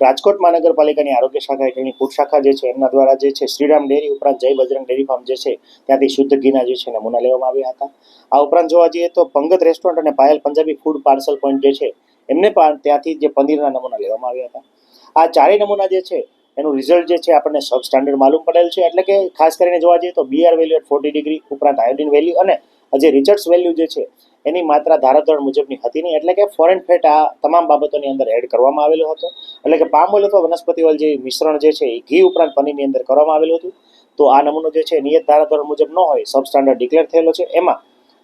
રાજકોટ મહાનગરપાલિકાની આરોગ્ય શાખા હેઠળની ફૂડ શાખા જે છે, એમના દ્વારા જે છે, શ્રીરામ ડેરી ઉપરાંત જય બજરંગ ડેરી ફાર્મ જે છે, ત્યાંથી શુદ્ધ ઘીના જે છે, નમૂના લેવામાં આવ્યા હતા. આ ઉપરાંત જોવા જઈએ તો પંગત રેસ્ટોરન્ટ અને Payal Punjabi food parcel point જે છે, એમને પણ ત્યાંથી જે પનીરના નમૂના લેવામાં આવ્યા હતા. આ ચારેય નમૂના જે છે, એનું રિઝલ્ટ જે છે, આપણને સબ સ્ટાન્ડર્ડ માલુમ પડેલ છે. એટલે કે ખાસ કરીને જોવા જઈએ તો BR value at forty degree ઉપરાંત આયોડિન વેલ્યુ અને જે રિચર્ડ્સ વેલ્યુ જે છે એની માત્રા ધારાધોરણ મુજબની હતી નહીં. એટલે કે ફોરેન ફેટ આ તમામ બાબતોની અંદર એડ કરવામાં આવેલો હતો. એટલે કે પામ ઓઇલ અથવા વનસ્પતિ ઓઇલ જે મિશ્રણ જે છે એ ઘી ઉપરાંત પનીરની અંદર કરવામાં આવેલું હતું. તો આ નમૂનો જે છે નિયત ધારાધોરણ મુજબ ન હોય સબ સ્ટાન્ડર્ડ ડિક્લેર થયેલો છે. એમાં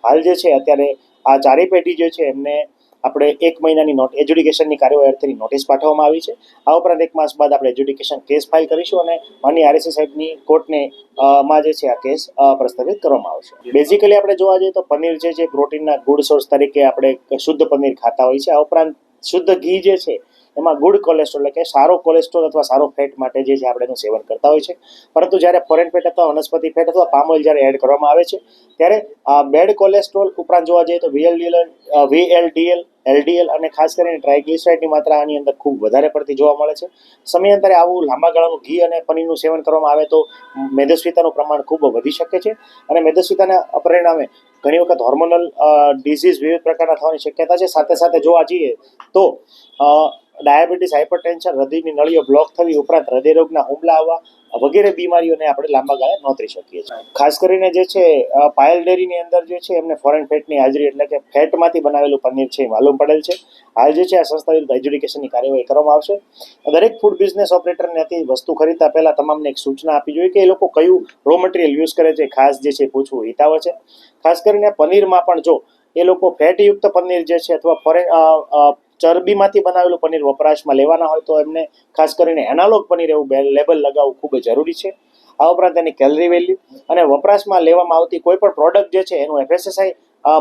હાલ જે છે અત્યારે આ ચારેય પેઢી જે છે એમને આપણે એક મહિનાની નોટ એજ્યુડિકેશનની કાર્યવાહી અર્થેની નોટિસ પાઠવવામાં આવી છે. આ ઉપરાંત એક માસ બાદ આપણે એજ્યુડિકેશન કેસ ફાઇલ કરીશું અને માની આરએસએસ સાહેબની કોર્ટને માં જે છે આ કેસ પ્રસ્થાપિત કરવામાં આવશે. બેઝિકલી આપણે જોવા જઈએ તો પનીર જે છે, પ્રોટીનના ગુડ સોર્સ તરીકે આપણે શુદ્ધ પનીર ખાતા હોય છે આ ઉપરાંત શુદ્ધ ઘી જે છે, એમાં ગુડ કોલેસ્ટ્રોલ એટલે કે સારો કોલેસ્ટ્રોલ અથવા સારો ફેટ માટે જે છે આપણે એનું સેવન કરતા હોય છે પરંતુ જ્યારે ફોરેન ફેટ અથવા વનસ્પતિ ફેટ અથવા પામ ઓઇલ જ્યારે એડ કરવામાં આવે છે, ત્યારે બેડ કોલેસ્ટ્રોલ ઉપરાંત જોવા જઈએ તો વીએલડીએલ વીએલડીએલ એલડીએલ અને ખાસ કરીને ટ્રાયગ્લિસરાઇડની માત્રા આની અંદર ખૂબ વધારે પડતી જોવા મળે છે. સમયાંતરે આવું લાંબા ગાળાનું ઘી અને પનીરનું સેવન કરવામાં આવે તો મેદસ્વીતાનું પ્રમાણ ખૂબ વધી શકે છે અને મેદસ્વીતાના પરિણામે ઘણી વખત હોર્મોનલ ડિઝીઝ વિવિધ પ્રકારના થવાની શક્યતા છે. સાથે સાથે જોવા જઈએ તો ડાયાબિટીસ હાઇપરટેન્શન હૃદયની નળીઓ બ્લોક થવી ઉપરાંત હૃદયરોગના હુમલા આવવા વગેરે બીમારીઓને આપણે લાંબા ગાળે નોતરી શકીએ છીએ. ખાસ કરીને જે છે પાયલ ડેરીની અંદર જે છે, એમને ફોરેન ફેટની હાજરી એટલે કે ફેટમાંથી બનાવેલું પનીર છે, એ માલુમ પડેલ છે. હાલ જે છે, આ સંસ્થા વિરુદ્ધ એજ્યુડિકેશનની કાર્યવાહી કરવામાં આવશે. દરેક ફૂડ બિઝનેસ ઓપરેટરને હતી વસ્તુ ખરીદતા પહેલાં તમામને એક સૂચના આપવી જોઈએ કે એ લોકો કયું રો મટીરિયલ યુઝ કરે છે ખાસ જે છે પૂછવું હિતાવ છે. ખાસ કરીને પનીરમાં પણ જો એ લોકો ફેટયુક્ત પનીર જે છે, અથવા ફોરેન ચરબીમાંથી બનાવેલું પનીર વપરાશમાં લેવાના હોય તો એમને ખાસ કરીને એનાલોગ પનીર એવું લેબલ લગાવવું ખૂબ જ જરૂરી છે. આ ઉપરાંત એની કેલરી વેલ્યુ અને વપરાશમાં લેવામાં આવતી કોઈ પણ પ્રોડક્ટ જે છે એનું એફએસએસઆઈ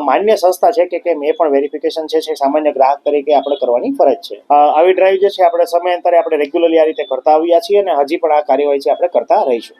માન્ય સંસ્થા છે કે કેમ એ પણ વેરિફિકેશન છે છે સામાન્ય ગ્રાહક તરીકે આપણે કરવાની ફરજ છે. આવી ડ્રાઈવ જે છે આપણે સમયાંતરે આપણે રેગ્યુલરલી આ રીતે કરતા આવ્યા છીએ અને હજી પણ આ કાર્યવાહી છે આપણે કરતા રહીશું.